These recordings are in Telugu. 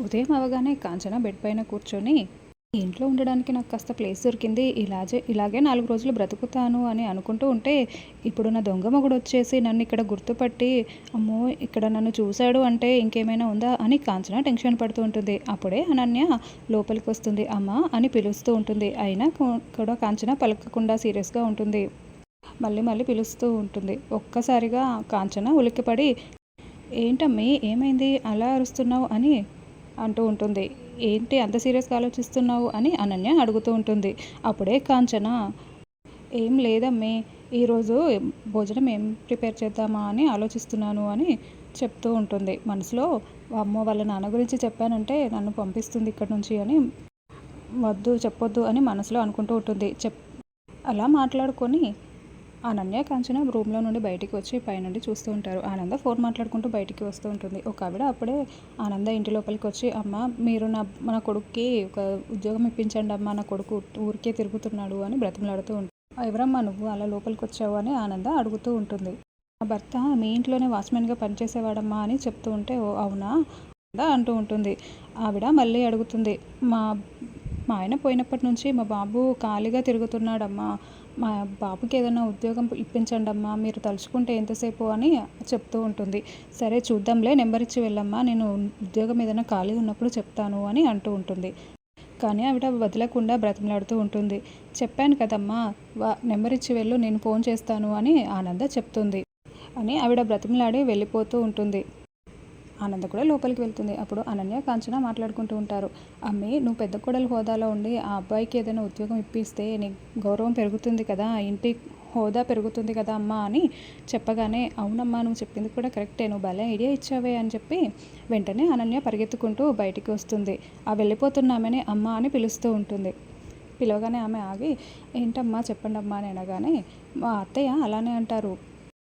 ఉదయం అవగానే కాంచన బెడ్ పైన కూర్చొని ఇంట్లో ఉండడానికి నాకు కాస్త ప్లేస్ దొరికింది. ఇలాగే ఇలాగే నాలుగు రోజులు బ్రతుకుతాను అని అనుకుంటూ ఉంటే ఇప్పుడు నా దొంగ మొగుడు వచ్చేసి నన్ను ఇక్కడ గుర్తుపట్టి అమ్మో ఇక్కడ నన్ను చూశాడు అంటే ఇంకేమైనా ఉందా? అని కాంచన టెన్షన్ పడుతూ ఉంటుంది. అప్పుడే అనన్య లోపలికి వస్తుంది. అమ్మ అని పిలుస్తూ ఉంటుంది. అయినా కూడా కాంచన పలకకుండా సీరియస్గా ఉంటుంది. మళ్ళీ మళ్ళీ పిలుస్తూ ఉంటుంది. ఒక్కసారిగా కాంచన ఉలిక్కిపడి ఏంటమ్మి ఏమైంది? అలా అరుస్తున్నావు అని అంటూ ఉంటుంది. ఏంటి అంత సీరియస్గా ఆలోచిస్తున్నావు? అని అనన్య అడుగుతూ ఉంటుంది. అప్పుడే కాంచన ఏం లేదమ్మే ఈరోజు భోజనం ఏం ప్రిపేర్ చేద్దామా అని ఆలోచిస్తున్నాను అని చెప్తూ ఉంటుంది. మనసులో అమ్మ వాళ్ళ నాన్న గురించి చెప్పానంటే నన్ను పంపిస్తుంది ఇక్కడ నుంచి అని వద్దు చెప్పొద్దు అని మనసులో అనుకుంటూ ఉంటుంది. చెప్ అలా మాట్లాడుకొని అనన్య కాంచన రూమ్లో నుండి బయటికి వచ్చి పైనుండి చూస్తూ ఉంటారు. ఆనంద ఫోన్ మాట్లాడుకుంటూ బయటికి వస్తూ ఉంటుంది. ఒక ఆవిడ అప్పుడే ఆనంద ఇంటి లోపలికి వచ్చి అమ్మ మీరు నా మన కొడుక్కి ఒక ఉద్యోగం ఇప్పించండి అమ్మ నా కొడుకు ఊరికే తిరుగుతున్నాడు అని బ్రతిమలాడుతూ ఉంటుంది ఎవరమ్మా నువ్వు అలా లోపలికి వచ్చావు అని ఆనంద అడుగుతూ ఉంటుంది. నా భర్త మీ ఇంట్లోనే వాచ్మెన్గా పనిచేసేవాడమ్మా అని చెప్తూ ఉంటే ఓ అవునా? అంటూ ఉంటుంది. ఆవిడ మళ్ళీ అడుగుతుంది. మా మా ఆయన పోయినప్పటి నుంచి మా బాబు ఖాళీగా తిరుగుతున్నాడమ్మా. మా బాబుకి ఏదైనా ఉద్యోగం ఇప్పించండి అమ్మా మీరు తలుచుకుంటే ఎంతసేపు అని చెప్తూ ఉంటుంది. సరే చూద్దాంలే నెంబర్ ఇచ్చి వెళ్ళమ్మా నేను ఉద్యోగం ఏదైనా ఖాళీ ఉన్నప్పుడు చెప్తాను అని అంటూ ఉంటుంది. కానీ ఆవిడ వదలకుండా బ్రతిమలాడుతూ ఉంటుంది. చెప్పాను కదమ్మా వా నెంబర్ ఇచ్చి వెళ్ళు నేను ఫోన్ చేస్తాను అని ఆనంద చెప్తుంది. అని ఆవిడ బ్రతిమలాడి వెళ్ళిపోతూ ఉంటుంది. ఆనంద కూడా లోపలికి వెళ్తుంది. అప్పుడు అనన్య కాంచన మాట్లాడుకుంటూ ఉంటారు. అమ్మి నువ్వు పెద్ద కొడలు హోదాలో ఉండి ఆ అబ్బాయికి ఏదైనా ఉద్యోగం ఇప్పిస్తే నీ గౌరవం పెరుగుతుంది కదా ఇంటి హోదా పెరుగుతుంది కదా అమ్మ అని చెప్పగానే అవునమ్మా నువ్వు చెప్పింది కూడా కరెక్టే నువ్వు భలే ఐడియా ఇచ్చావే అని చెప్పి వెంటనే అనన్య పరిగెత్తుకుంటూ బయటికి వస్తుంది. ఆ వెళ్ళిపోతున్నామని అమ్మ అని పిలుస్తూ ఉంటుంది. పిలవగానే ఆమె ఆగి ఏంటమ్మా చెప్పండి అమ్మా అని అనగానే మా అత్తయ్య అలానే అంటారు.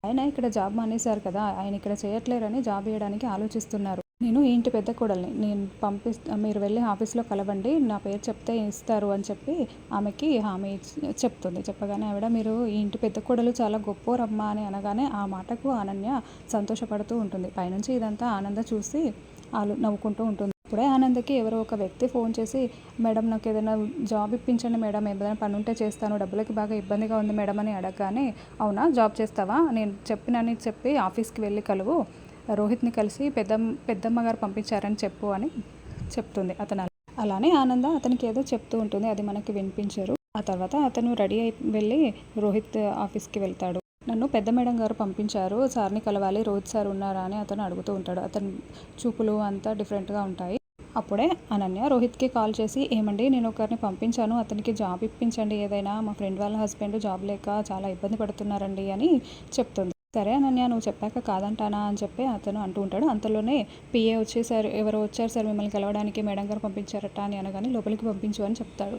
ఆయన ఇక్కడ జాబ్ మానేశారు కదా ఆయన ఇక్కడ చేయట్లేరని జాబ్ వేయడానికి ఆలోచిస్తున్నారు. నేను ఇంటి పెద్ద కోడల్ని నేను పంపి మీరు వెళ్ళి ఆఫీస్లో కలవండి నా పేరు చెప్తే ఇస్తారు అని చెప్పి ఆమెకి హామీ చెప్తుంది. చెప్పగానే ఆవిడ మీరు ఈ ఇంటి పెద్ద కోడలు చాలా గొప్పోరమ్మా అని అనగానే ఆ మాటకు అనన్య సంతోషపడుతూ ఉంటుంది. పైనుంచి ఇదంతా ఆనంద చూసి ఆలు నవ్వుకుంటూ ఉంటుంది. అప్పుడే ఆనందకి ఎవరో ఒక వ్యక్తి ఫోన్ చేసి మేడం నాకు ఏదైనా జాబ్ ఇప్పించండి మేడం ఏదైనా పని ఉంటే చేస్తాను డబ్బులకి బాగా ఇబ్బందిగా ఉంది మేడం అని అడగగానే అవునా జాబ్ చేస్తావా? నేను చెప్పినని చెప్పి ఆఫీస్కి వెళ్ళి కలువు. రోహిత్ని కలిసి పెద్ద పెద్దమ్మ గారు పంపించారని చెప్పు అని చెప్తుంది అతను. అలానే ఆనంద అతనికి ఏదో చెప్తూ ఉంటుంది అది మనకి వినిపించరు. ఆ తర్వాత అతను రెడీ అయి వెళ్ళి రోహిత్ ఆఫీస్కి వెళ్తాడు. నన్ను పెద్ద మేడం గారు పంపించారు సార్ని కలవాలి రోహిత్ సార్ ఉన్నారా అని అతను అడుగుతూ ఉంటాడు. అతని చూపులు అంతా డిఫరెంట్గా ఉంటాయి. అప్పుడే అనన్య రోహిత్కి కాల్ చేసి ఏమండి నేను ఒకరిని పంపించాను అతనికి జాబ్ ఇప్పించండి ఏదైనా మా ఫ్రెండ్ వాళ్ళ హస్బెండ్ జాబ్ లేక చాలా ఇబ్బంది పడుతున్నారండి అని చెప్తుంది. సరే అనన్య నువ్వు చెప్పాక కాదంటానా అని చెప్పి అతను అంటూ ఉంటాడు. అంతలోనే పిఏ వచ్చేసారు ఎవరు వచ్చారు సార్ మిమ్మల్ని కలవడానికి మేడం గారు పంపించారట అని అనగానే లోపలికి పంపించు అని చెప్తాడు.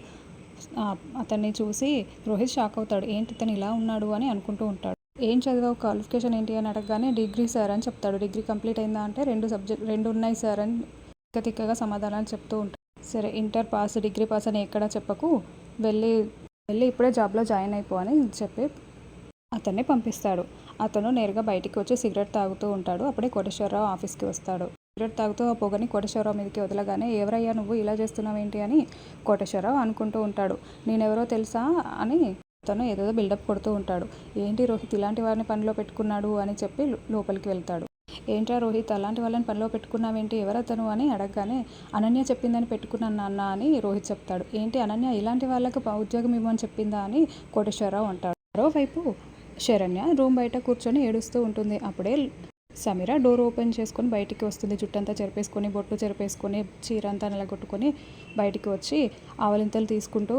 అతన్ని చూసి రోహిత్ షాక్ అవుతాడు. ఏంటి ఇతను ఇలా ఉన్నాడు? అని అనుకుంటూ ఉంటాడు. ఏం చదివావు? క్వాలిఫికేషన్ ఏంటి? అని అడగగానే డిగ్రీ సార్ అని చెప్తాడు. డిగ్రీ కంప్లీట్ అయిందా? అంటే రెండు సబ్జెక్ట్ రెండు ఉన్నాయి సార్ అని తిక్క తిక్కగా సమాధానాలు చెప్తూ ఉంటాడు సరే ఇంటర్ పాస్ డిగ్రీ పాస్ అని ఎక్కడా చెప్పకు. వెళ్ళి వెళ్ళి ఇప్పుడే జాబ్లో జాయిన్ అయిపో అని చెప్పి అతన్ని పంపిస్తాడు. అతను నేరుగా బయటికి వచ్చి సిగరెట్ తాగుతూ ఉంటాడు. అప్పుడే కోటేశ్వరరావు ఆఫీస్కి వస్తాడు. సిగరెట్ తాగుతూ ఆ పొగని కోటేశ్వరరావు మీదకి వదలగానే ఎవరయ్యా నువ్వు? ఇలా చేస్తున్నావు ఏంటి? అని కోటేశ్వరరావు అనుకుంటూ ఉంటాడు. నేనెవరో తెలుసా? అని అతను ఏదో బిల్డప్ కొడుతూ ఉంటాడు. ఏంటి రోహిత్ ఇలాంటి వారిని పనిలో పెట్టుకున్నాడు? అని చెప్పి లోపలికి వెళ్తాడు. ఏంట్రా రోహిత్ అలాంటి వాళ్ళని పనిలో పెట్టుకున్నావేంటి? ఎవరతను? అని అడగగానే అనన్య చెప్పిందని పెట్టుకున్నాను నాన్న అని రోహిత్ చెప్తాడు. ఏంటి అనన్య ఇలాంటి వాళ్ళకు ఉద్యోగం ఇవ్వమని చెప్పిందా అని కోటేశ్వరరావు అంటాడు. మరోవైపు శరణ్య రూమ్ బయట కూర్చొని ఏడుస్తూ ఉంటుంది. అప్పుడే సమీర డోర్ ఓపెన్ చేసుకొని బయటికి వస్తుంది. జుట్టంతా చెరిపేసుకొని బొట్టు చెరిపేసుకొని చీర అంతా నిలగొట్టుకొని బయటికి వచ్చి ఆవలింతలు తీసుకుంటూ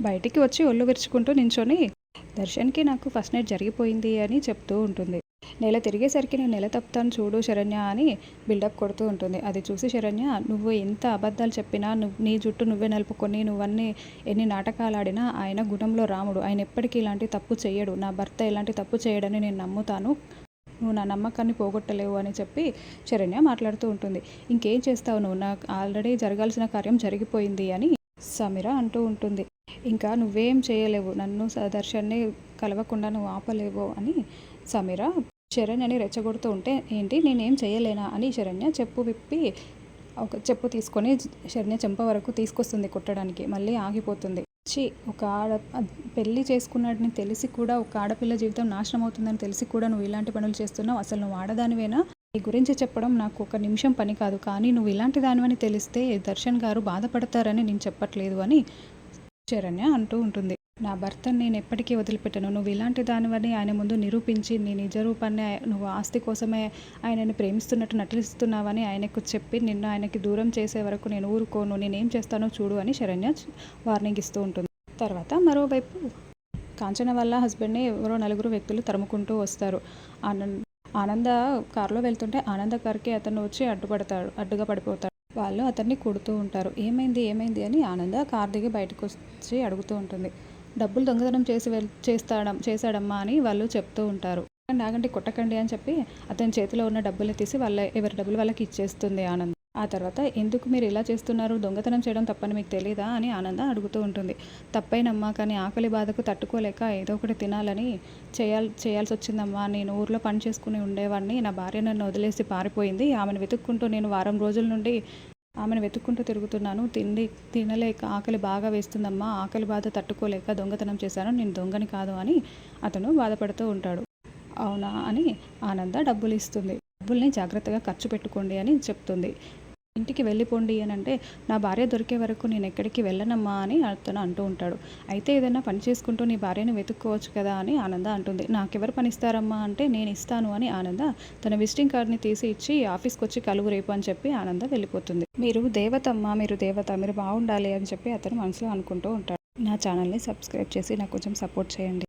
బయటికి వచ్చి ఒళ్ళు విరుచుకుంటూ నించొని దర్శన్కి నాకు ఫస్ట్ నైట్ జరిగిపోయింది అని చెప్తూ ఉంటుంది. నెల తిరిగేసరికి నేను నెల తప్పుతాను చూడు శరణ్య అని బిల్డప్ కొడుతూ ఉంటుంది. అది చూసి శరణ్య నువ్వు ఎంత అబద్ధాలు చెప్పినా నువ్వు నీ జుట్టు నువ్వే నలుపుకొని నువ్వన్నీ ఎన్ని నాటకాలు ఆడినా ఆయన గుణంలో రాముడు. ఆయన ఎప్పటికీ ఇలాంటి తప్పు చేయడు నా భర్త ఇలాంటి తప్పు చేయడని నేను నమ్ముతాను. నువ్వు నా నమ్మకాన్ని పోగొట్టలేవు అని చెప్పి శరణ్య మాట్లాడుతూ ఉంటుంది. ఇంకేం చేస్తావు నువ్వు? నాకు ఆల్రెడీ జరగాల్సిన కార్యం జరిగిపోయింది అని సమీర అంటూ ఉంటుంది. ఇంకా నువ్వేం చేయలేవు. నన్ను దర్శన్ని కలవకుండా నువ్వు ఆపలేవు అని సమీర శరణ్యని రెచ్చగొడుతూ ఉంటే ఏంటి? నేనేం చేయలేనా అని శరణ్య చెప్పు విప్పి ఒక చెప్పు తీసుకొని శరణ్య చెంప వరకు తీసుకొస్తుంది కొట్టడానికి. మళ్ళీ ఆగిపోతుంది. చి ఒక ఆడ పెళ్ళి చేసుకున్నాడని తెలిసి కూడా ఒక ఆడపిల్ల జీవితం నాశనం అవుతుందని తెలిసి కూడా నువ్వు ఇలాంటి పనులు చేస్తున్నావు. అసలు నువ్వు ఆడదానివేనా? నీ గురించి చెప్పడం నాకు ఒక నిమిషం పని కాదు. కానీ నువ్వు ఇలాంటి దానివని తెలిస్తే దర్శన్ గారు బాధపడతారని నేను చెప్పట్లేదు అని శరణ్య అంటూ ఉంటుంది. నా భర్తను నేను ఎప్పటికీ వదిలిపెట్టను. నువ్వు ఇలాంటి దానివని ఆయన ముందు నిరూపించి నీ నిజ రూపాన్ని నువ్వు ఆస్తి కోసమే ఆయనని ప్రేమిస్తున్నట్టు నటిస్తున్నావని ఆయనకు చెప్పి నిన్ను ఆయనకి దూరం చేసే వరకు నేను ఊరుకోను. నేనేం చేస్తానో చూడు అని శరణ్య వార్నింగ్ ఇస్తూ ఉంటుంది. తర్వాత మరోవైపు కాంచన వల్ల హస్బెండ్ని ఎవరో నలుగురు వ్యక్తులు తరుముకుంటూ వస్తారు. ఆనంద్ ఆనంద కారులో వెళ్తుంటే ఆనంద కారుకి అతను వచ్చి అడ్డుపడతాడు అడ్డుగా పడిపోతాడు. వాళ్ళు అతన్ని కొడుతూ ఉంటారు. ఏమైంది ఏమైంది అని ఆనంద కార్ దిగి బయటకు వచ్చి అడుగుతూ ఉంటుంది. డబ్బులు దొంగతనం చేసి వెల్ చేస్తాడం చేశాడమ్మా అని వాళ్ళు చెప్తూ ఉంటారు. ఆగండి కొట్టకండి అని చెప్పి అతని చేతిలో ఉన్న డబ్బులు తీసి వాళ్ళ ఎవరి డబ్బులు వాళ్ళకి ఇచ్చేస్తుంది ఆనంద్. ఆ తర్వాత ఎందుకు మీరు ఇలా చేస్తున్నారు? దొంగతనం చేయడం తప్పని మీకు తెలియదా అని ఆనంద అడుగుతూ ఉంటుంది. తప్పైనమ్మా కానీ ఆకలి బాధకు తట్టుకోలేక ఏదో ఒకటి తినాలని చేయాల్ చేయాల్సి వచ్చిందమ్మా. నేను ఊర్లో పని చేసుకుని ఉండేవాడిని నా భార్య నన్ను వదిలేసి పారిపోయింది. ఆమెను వెతుక్కుంటూ నేను వారం రోజుల నుండి ఆమెను వెతుక్కుంటూ తిరుగుతున్నాను. తిండి తినలేక ఆకలి బాగా వేస్తుందమ్మా. ఆకలి బాధ తట్టుకోలేక దొంగతనం చేశాను. నేను దొంగని కాదు అని అతను బాధపడుతూ ఉంటాడు. అవునా అని ఆనంద డబ్బులు ఇస్తుంది డబ్బుల్ని జాగ్రత్తగా ఖర్చు పెట్టుకోండి అని చెప్తుంది. ఇంటికి వెళ్ళిపోండి అని అంటే నా భార్య దొరికే వరకు నేను ఎక్కడికి వెళ్ళనమ్మా అని అతను అంటూ ఉంటాడు. అయితే ఏదైనా పని చేసుకుంటూ నీ భార్యను వెతుక్కోవచ్చు కదా అని ఆనంద అంటుంది. నాకెవరు పని ఇస్తారమ్మా అంటే నేను ఇస్తాను అని ఆనంద తన విజిటింగ్ కార్డ్ని తీసి ఇచ్చి ఆఫీస్కి వచ్చి కలువు రేపు అని చెప్పి ఆనంద వెళ్ళిపోతుంది. మీరు దేవతమ్మ మీరు దేవత మీరు బాగుండాలి అని చెప్పి అతను మనసులో అనుకుంటూ ఉంటాడు. నా ఛానల్ని సబ్స్క్రైబ్ చేసి నాకు కొంచెం సపోర్ట్ చేయండి.